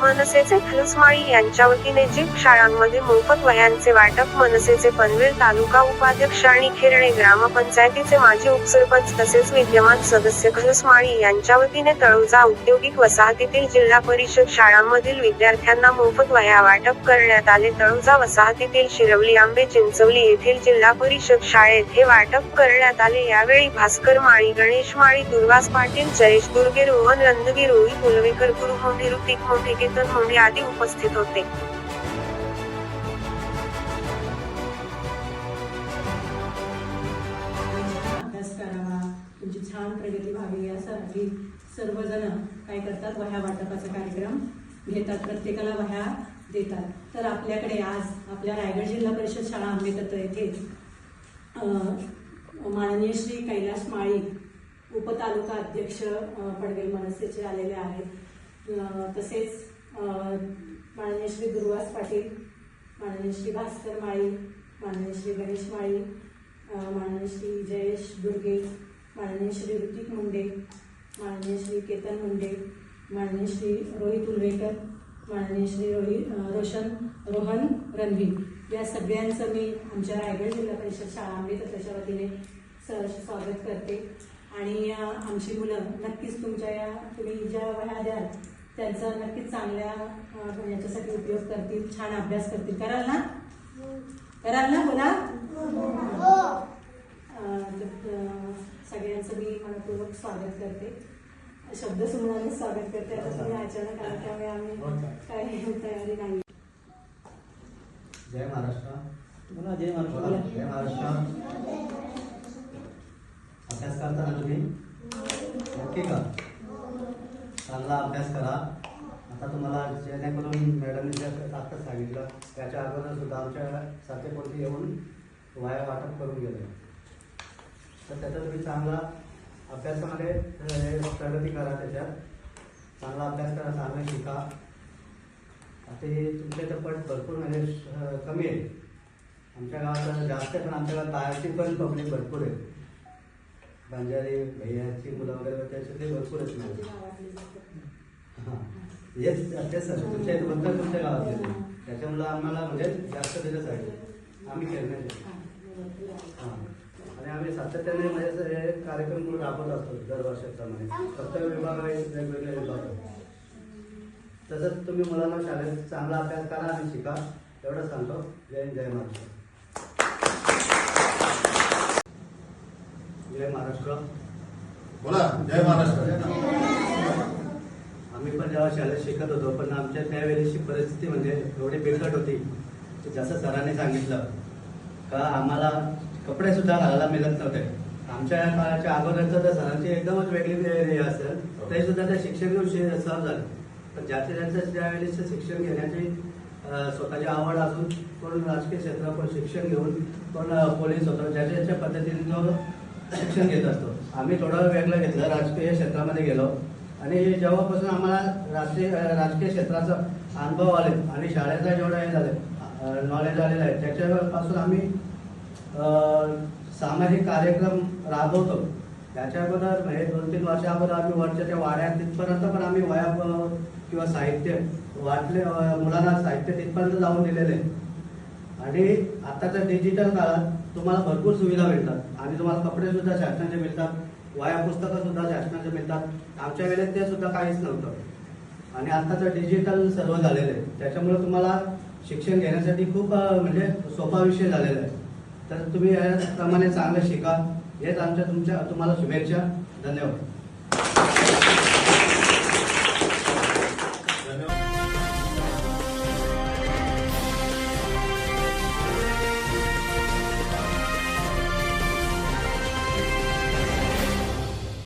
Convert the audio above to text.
मनसेचे फलुसमाळी यांच्या वतीने जीप शाळांमध्ये मोफत वह्यांचे वाटप मनसेचे पनवेल तालुका उपाध्यक्ष आणि खेरणे ग्रामपंचायतीचे माजी उपसरपंच तसेच विद्यमान सदस्य फलुसमाळी यांच्या वतीने तळोजा औद्योगिक वसाहतीतील जिल्हा परिषद शाळांमधील विद्यार्थ्यांना मोफत वह्या वाटप करण्यात आले. तळोजा वसाहतीतील शिरवली आंबे चिंचवली येथील जिल्हा परिषद शाळेत हे वाटप करण्यात आले. यावेळी भास्कर माळी गणेश माळी दुर्वास पाटील जयेश दुर्गे रोहन रंधवी रोहित मुलवेकर गुरु मोठी ऋतिक मोंढे केतन मोंढे आदी उपस्थित होते. अभ्यास करावा. तुमची छान प्रगती व्हावी यासाठी सर्वजण काय करतात? वह्या वाटपाचा कार्यक्रम घेतात. प्रत्येकाला वह्या देतात. तर आपल्याकडे आज आपल्या रायगड जिल्हा परिषद शाळा आंबेकत्र येथे माननीय श्री कैलास माळी उपतालुका अध्यक्ष अं, पडवेल मनसेचे आलेले आहेत. तसेच माननीय श्री गुरुवास पाटील माननीय श्री भास्कर माळी माननीय श्री गणेश माळी माननीय श्री जयेश दुर्गे माननीय श्री ऋतिक मुंडे माननीय श्री केतन मुंडे माननीय श्री रोहित उलवेकर माननीय श्री रोहित रोशन रोहन रणवीर या सगळ्यांचं मी आमच्या रायगड जिल्हा परिषद शाळा आंबेकरच्या वतीने सहर्ष स्वागत करते. आणि आमची मुलं नक्कीच तुमच्या या तुम्ही ज्या वया द्याल त्यांचा नक्कीच चांगल्या अं, याच्यासाठी उपयोग करतील छान अभ्यास करतील. कराल ना? कराल ना बोला अं, सगळ्यांचं मी मनपूर्वक स्वागत करते. शब्द सुमनाने स्वागत करते. आता तुम्ही अचानक आला त्यामुळे आम्ही काही तयारी नाही. जय महाराष्ट्र. बोला जय महाराष्ट्र. जय महाराष्ट्र. अभ्यास करता ना तुम्ही? नक्की का? चांगला अभ्यास करा. आता तुम्हाला जेणेकरून मॅडमने जे आता सांगितलं त्याच्या अगोदर सुद्धा आमच्या सारखे येऊन वाया वाटप करून गेलं. तर त्याचा तुम्ही चांगला अभ्यासामध्ये प्रगती करा त्याच्यात. चांगला अभ्यास करा चांगलं शिका. आता हे तुमच्या इथं पट भरपूर म्हणजे कमी आहे. आमच्या गावात जास्त पण आमच्या गावात बाहेरची पण पब्लिक भरपूर आहे. बांजारे भैयाची मुलं वगैरे त्याच्यातले भरपूर आहेत हां. हेच तेच सर तुमच्या इथे फक्त तुमच्या गावात त्याच्यामुळं आम्हाला म्हणजे जास्त त्याच्यासाठी आम्ही खेळण्याचे हां. आणि आम्ही सातत्याने म्हणजे हे कार्यक्रम म्हणून राबवत असतो दर वर्षाप्रमाणे. कर्तव्य विभाग आहे वेगवेगळे विभाग तसंच तुम्ही मुलांना शाळेत चांगला अभ्यास करा आणि शिका. एवढं सांगतो. जय जय महाराष्ट्र. जय महाराष्ट्र. बोला जय महाराष्ट्र. आम्ही पण जेव्हा शाळेत शिकत होतो पण आमच्या त्यावेळेची परिस्थिती म्हणजे एवढी बिकट होती की जसं सरांनी सांगितलं का आम्हाला कपडे सुद्धा घालायला मिळत नव्हते. आमच्या काळाच्या अगोदरचं तर सरांची एकदमच वेगळी हे असेल तरी सुद्धा ते शिक्षण घेऊन सहज झालं. पण ज्याचे ज्यांचं त्यावेळेस शिक्षण घेण्याची स्वतःची आवड असून कोण राजकीय क्षेत्रात कोण शिक्षण घेऊन कोण पोलीस होतो ज्याच्या ज्याच्या पद्धतीने तो शिक्षण घेत असतो. आम्ही थोडं वेगळं घेतलं राजकीय क्षेत्रामध्ये गेलो. आणि जेव्हापासून आम्हाला राजकीय राजकीय क्षेत्राचा अनुभव आले आणि शाळेचा जेवढा हे झालं नॉलेज आलेलं आहे त्याच्यापासून आम्ही सामाजिक कार्यक्रम राबवतो. त्याच्या अगोदर हे दोन तीन वर्षा अगोदर आम्ही वरच्या त्या वाड्यात तिथपर्यंत पण आम्ही वया किंवा साहित्य वाटले मुलांना साहित्य तिथपर्यंत जाऊन दिलेले आणि आताच्या डिजिटल काळात तुम्हाला भरपूर सुविधा मिळतात. आणि तुम्हाला कपडे सुद्धा शासनाचे मिळतात. वाया पुस्तकं सुद्धा शासनाचे मिळतात. आमच्या वेळेत ते सुद्धा काहीच नव्हतं. आणि आताचं डिजिटल सर्व झालेलं आहे. त्याच्यामुळे तुम्हाला शिक्षण घेण्यासाठी खूप म्हणजे सोपा विषय झालेला आहे. तर तुम्ही याप्रमाणे चांगलं शिका. हेच आमच्या तुमच्या तुम्हाला शुभेच्छा. धन्यवाद.